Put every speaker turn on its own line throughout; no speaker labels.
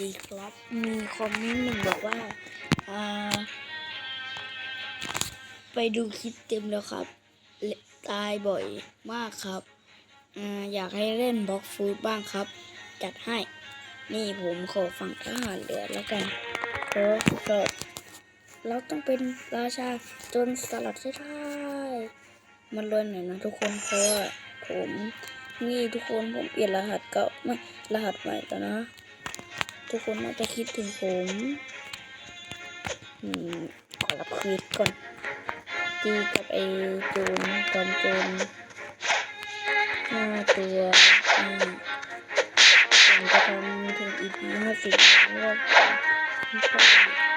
ดีครับ มีคอมเมนต์หนึ่งบอกว่า อ่า ไปดูคลิปเต็มแล้วครับ ตายบ่อยมากครับ อ่า อยากให้เล่นบล็อกฟูดบ้างครับ จัดให้ นี่ผมขอฟังทหารเรือแล้วกันเพราะก็เราต้องเป็นราชาจนสลัดให้ได้มันรวยหน่อยนะทุกคนเพราะผมนี่ทุกคนผมเปลี่ยนรหัสเก่าไม่รหัสใหม่แล้วนะ ทุกคนน่าจะคิดถึงผมอืมขอรับควิดก่อนตีกับไอ้โจรจอมโจนห้าตัวอืมผมจะทำถึงอีพีห้าสิบแล้วไม่ใช่อืม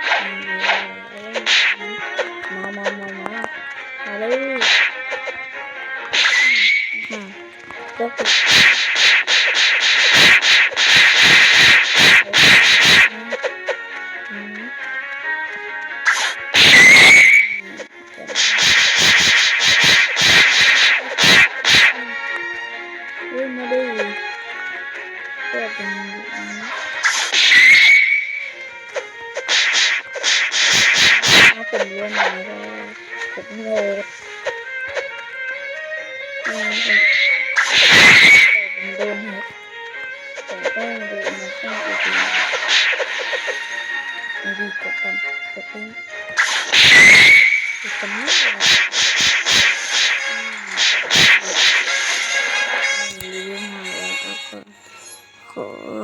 ผมโง่อืมผมผมโดนครับผมต้องดูมาข้างอีกทีมาดีกดกันกดเป็นกดกันนี่เลยอืมรีวิวมาแล้วครับก็ขอ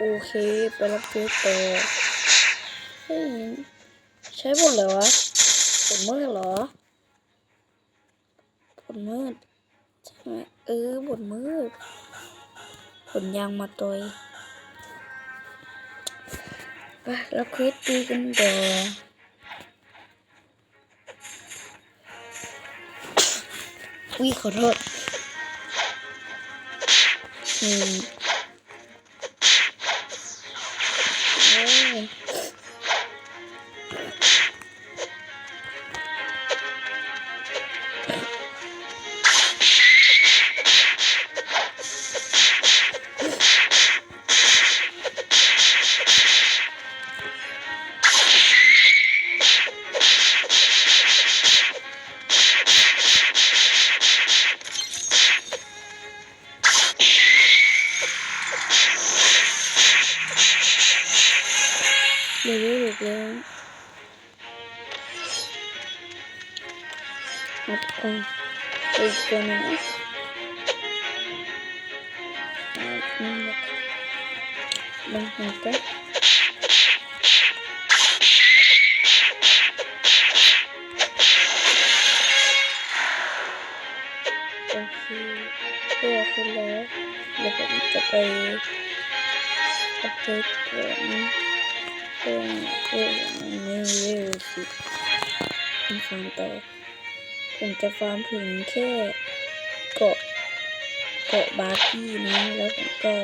โอเค ไปรับเพื่อต่อเฮ้ยใช้บทเหรอวะผลมืดเหรอผลมืดใช่ไหมเออบทมืดผลยางมาตอยไปแล้วควิดตีกันต่อวิขอโทษอืม เอัดก่อนอีกตัวหนึงอะ ผมจะฟาร์มถึงแค่เกาะเกาะบาร์กี้นะแล้วผมก็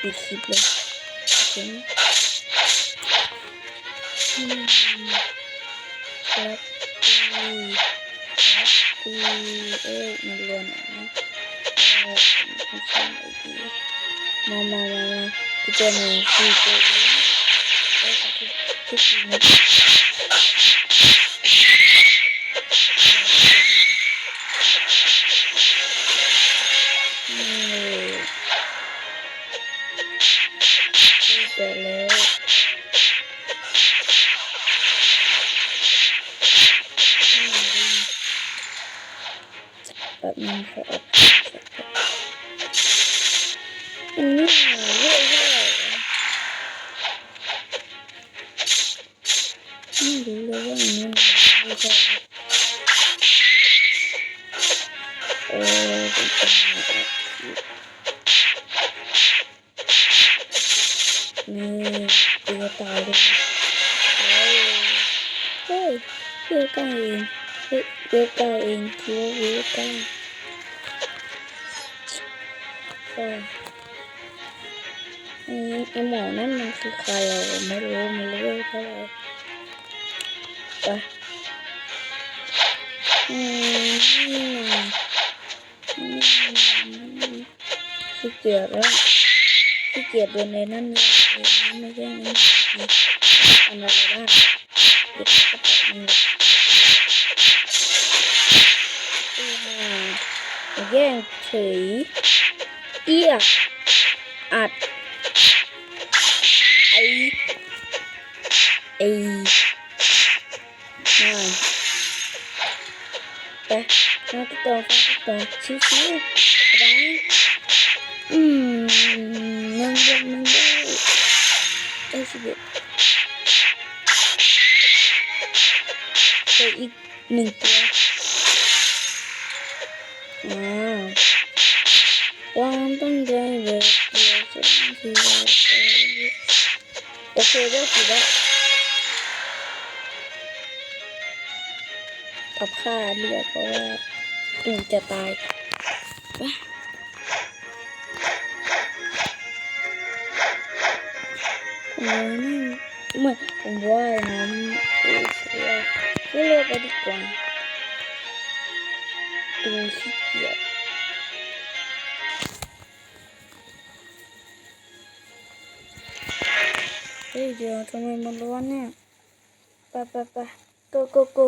ปิดคลิปเลยโอเคไหมอืมครับตีครับตีเอ้ยมันรวนอะนะเออผมทำอะไรดีมามามามาพี่เจมีพี่เจมีทุกทีนะ แบบนี้ขออัพอันนี้เรื่อยๆไม่รู้เลยว่าอันนี้มันไม่ใช่เออเป็นปัญหานี่ตัวตายเลยเฮ้ยเฮ้ยเก้า เองเฮ้ยเวลเก้าเองคิดว่าเวลเก้าเออไอ้ไอหมอนั่นมันคือใครอะไม่รู้ไม่รู้เท่าไหร่ไปอืมนี่นะขี้เกียจแล้วขี้เกียจเดินในนั่นเลยไม่ใช่นี่อันอะไรบ้างเด็กก็ตกมัน แย่งเฉยเอียกอัดไอไอมาไปมาติดต่อมาติดต่อชิวๆสบายอืมมึงเดินมึงได้ได้สิบเอ็ดเหลืออีกหนึ่งตัว โอเคได้สิได้กับค่าเลือดเพราะว่าตูจะตายไปโอ้ยนี่ไม่ผมว่าน้ำเอเชียก็เลือกไปดีกว่าตูขี้เกียจ ฮ้ยเดี๋ยวทำไมมันร้อนเนี่ยไปไปไป go go go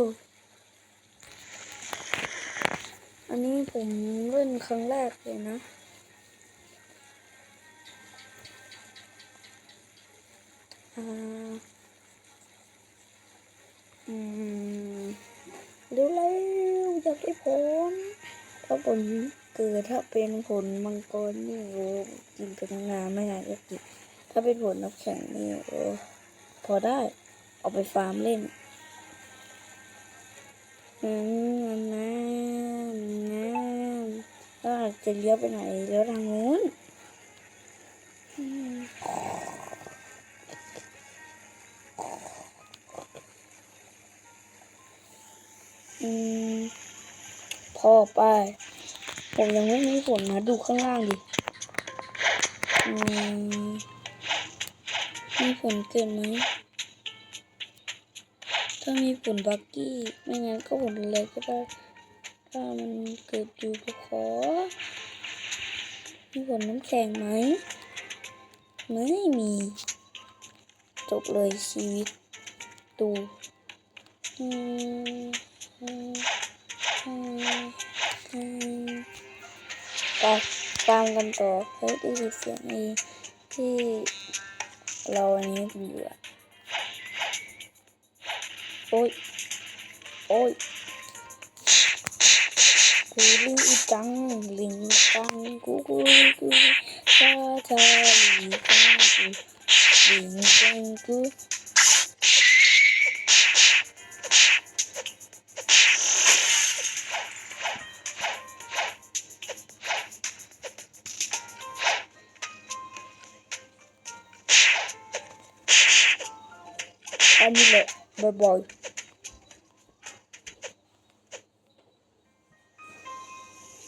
อันนี้ผมเล่นครั้งแรกเลยนะอ่าอืมเร็วๆอยากได้ผลถ้าผลเกิดถ้าเป็นผลมังกรนี่โอ้กินไปทั้งานไม่นานก็กิน ถ้าเป็นผลนักแข่งนี่โอ้พอได้ เอาไปฟาร์มเล่นอืมน้ำน้ำก็จะเลี้ยวไปไหนเลี้ยวทางนู้นอืมพอไป ผมยังไม่มีผลนะดูข้างล่างดิ อืม มีผลเกินไหม ถ้ามีผลบักกี้ ไม่งั้นก็ผลอะไรก็ได้ ถ้ามันเกิดอยู่ก็ขอ มีผลน้ำแข็งไหม ไม่มี จบเลยชีวิต ตูอืมอืมอืมอืมไปตามกันต่อเฮ้ยได้ยินเสียงไอ้ที่ เราอันนี้กันอยู่อะโอ้ย โอ้ยกูลิงจังลิงจังกูกูกูชาชาลิงจังกูลิงจังกู Danilo. Bye bye.